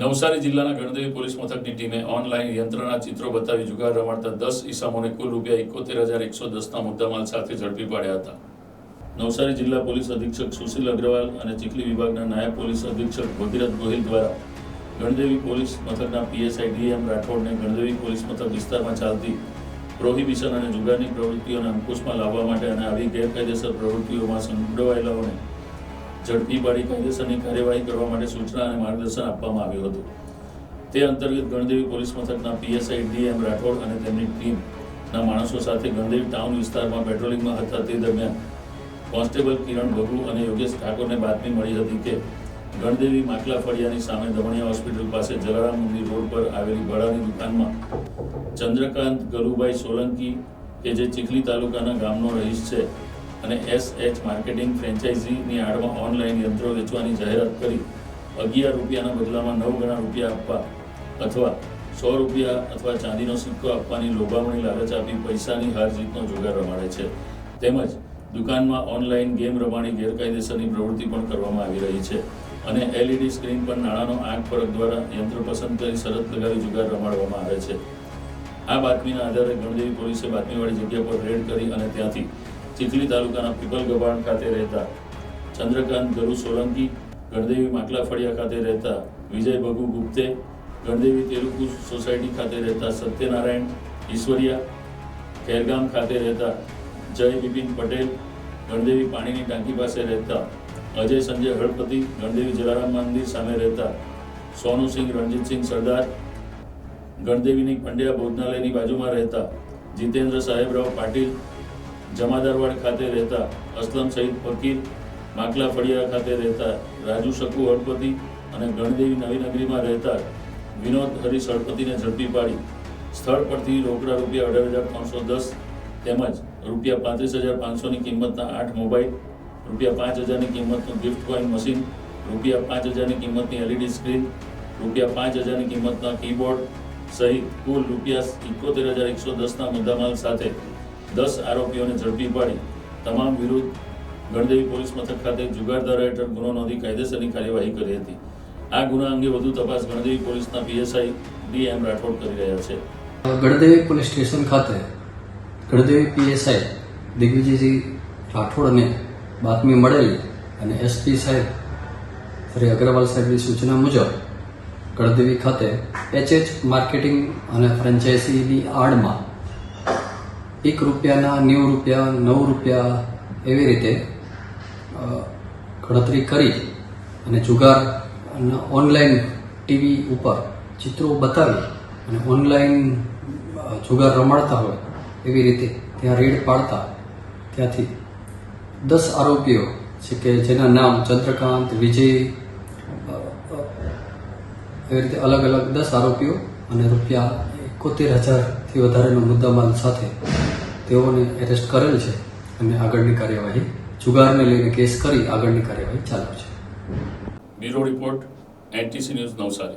નવસારી જિલ્લાના ગણદેવી પોલીસ મથકની ટીમે ઓનલાઈન યંત્રના ચિત્રો બતાવી જુગાર રમાડતા દસ ઈસામોને કુલ રૂપિયા એકોતેર હજાર એકસો દસના મુદ્દામાલ સાથે ઝડપી પાડ્યા હતા. નવસારી જિલ્લા પોલીસ અધિક્ષક સુશીલ અગ્રવાલ અને ચીખલી વિભાગના નાયબ પોલીસ અધિક્ષક ભગીરથ ગોહિલ દ્વારા ગણદેવી પોલીસ મથકના પીએસઆઈ ડીએમ રાઠોડને ગણદેવી પોલીસ મથક વિસ્તારમાં ચાલતી પ્રોહિબિશન અને જુગારની પ્રવૃત્તિઓને અંકુશમાં લાવવા માટે અને આવી ગેરકાયદેસર પ્રવૃત્તિઓમાં સંડોવાયેલાઓને ઝડપી પાડી કાયદેસરની કાર્યવાહી કરવા માટે સૂચના અને માર્ગદર્શન આપવામાં આવ્યું હતું. તે અંતર્ગત ગણદેવી પોલીસ મથકના પીએસઆઈ ડીએમ રાઠોડ અને તેમની ટીમના માણસો સાથે ગણદેવી ટાઉન વિસ્તારમાં પેટ્રોલિંગમાં હતા. તે દરમિયાન કોન્સ્ટેબલ કિરણ ભગુ અને યોગેશ ઠાકોરને બાતમી મળી હતી કે ગણદેવી માટલા ફળિયાની સામે દમણિયા હોસ્પિટલ પાસે જલારામ મંદિર રોડ પર આવેલી ભાડાની દુકાનમાં ચંદ્રકાંત ગલુભાઈ સોલંકી, કે જે ચીખલી તાલુકાના ગામનો રહીશ છે અને એસ એચ માર્કેટિંગ ફ્રેન્ચાઇઝીની આડમાં ઓનલાઈન યંત્રો વેચવાની જાહેરાત કરી અગિયાર રૂપિયાના બદલામાં નવ ગણા રૂપિયા આપવા અથવા સો રૂપિયા અથવા ચાંદીનો સિક્કો આપવાની લોભામણી લાલચ આપી પૈસાની હાર જીતનો જુગાર રમાડે છે. તેમજ દુકાનમાં ઓનલાઈન ગેમ રમાણી ગેરકાયદેસરની પ્રવૃત્તિ પણ કરવામાં આવી રહી છે અને એલઈડી સ્ક્રીન પર નાણાંનો આંખ ફરક દ્વારા યંત્ર પસંદ કરી શરત લગાવી જુગાર રમાડવામાં આવે છે. આ બાતમીના આધારે ગણદેવી પોલીસે બાતમીવાળી જગ્યા પર રેડ કરી અને ત્યાંથી ચીખલી તાલુકાના પીપલ ગભાણ ખાતે રહેતા ચંદ્રકાંત ગરુ સોલંકી, ગણદેવી માટલા ફળિયા ખાતે રહેતા વિજય ભગુ ગુપ્તે, ગણદેવી તેલુગુ સોસાયટી ખાતે રહેતા સત્યનારાયણ ઈશ્વરિયા, ખેરગામ ખાતે રહેતા જય બિપિન પટેલ, ગણદેવી પાણીની ટાંકી પાસે રહેતા અજય સંજય હળપતિ, ગણદેવી જલારામ મંદિર સામે રહેતા સોનુસિંહ રણજીતસિંહ સરદાર, ગણદેવીની પંડ્યા ભોજનાલયની બાજુમાં રહેતા જીતેન્દ્ર સાહેબરાવ પાટીલ જમાદારવાડ ખાતે રહેતા અસલમ સઈદ ફકીર, માકલા ફળિયા ખાતે રહેતા રાજુ શકુ હળપતિ અને ગણદેવી નવીનગરીમાં રહેતા વિનોદ હરીશ હળપતિને ઝડપી પાડી. સ્થળ પરથી રોકડા રૂપિયા અઢાર હજાર પાંચસો દસ તેમજ રૂપિયા પાંત્રીસ હજાર પાંચસોની કિંમતના આઠ મોબાઈલ, રૂપિયા પાંચ હજારની કિંમતનું ગિફ્ટ કોઈન મશીન, રૂપિયા પાંચ હજારની કિંમતની એલઈડી સ્ક્રીન, રૂપિયા પાંચ હજારની કિંમતના કીબોર્ડ સહિત કુલ રૂપિયા ઇકોતેર હજાર એકસો દસના મુદ્દામાલ સાથે દસ આરોપીઓને ઝડપી પાડી. તમામ વિરુદ્ધ ગણદેવી પોલીસ મથક ખાતે જુગારધારા હેઠળ ગુનો નોંધી કાયદેસરની કાર્યવાહી કરી હતી. આ ગુના અંગે વધુ તપાસ ગણદેવી પોલીસના પીએસઆઈ ડી એમ રાઠોડ કરી રહ્યા છે. ગણદેવી પોલીસ સ્ટેશન ખાતે ગણદેવી પીએસઆઈ દિગ્વિજયજી રાઠોડને બાતમી મળેલી અને એસપી સાહેબ શ્રી અગ્રવાલ સાહેબની સૂચના મુજબ ગણદેવી ખાતે એચએચ માર્કેટિંગ અને ફ્રેન્ચાઇઝીની આડમાં એક રૂપિયાના, નેવું રૂપિયા, નવ રૂપિયા એવી રીતે ગણતરી કરી અને જુગાર ઓનલાઈન ટીવી ઉપર ચિત્રો બતાવી અને ઓનલાઈન જુગાર રમાડતા હોય એવી રીતે ત્યાં રેડ પાડતા. ત્યાંથી દસ આરોપીઓ છે કે જેના નામ ચંદ્રકાંત, વિજય એવી રીતે અલગ અલગ દસ આરોપીઓ અને રૂપિયા એકોતેર હજારથી વધારેનો મુદ્દામાલ સાથે તેઓને એરેસ્ટ કરેલ છે અને આગળની કાર્યવાહી જુગારને લઈને કેસ કરી આગળની કાર્યવાહી ચાલુ છે. Bureau report, NTC news Navsari.